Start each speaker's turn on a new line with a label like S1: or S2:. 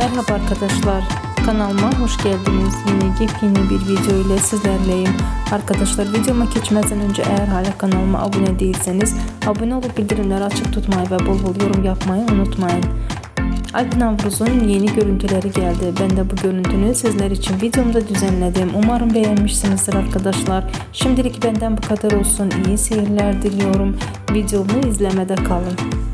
S1: Merhaba arkadaşlar. Kanalıma hoş geldiniz. Yine yepyeni bir video ile sizlerleyim. Arkadaşlar videoma geçmeden önce eğer hala kanalıma abone değilseniz abone olup bildirimleri açık tutmayı ve bol bol yorum yapmayı unutmayın. Alp Navruz'un yeni görüntüleri geldi. Ben de bu görüntünü sizler için videomda düzenledim. Umarım beğenmişsinizdir arkadaşlar. Şimdilik benden bu kadar olsun. İyi seyirler diliyorum. Videomu izlemede kalın.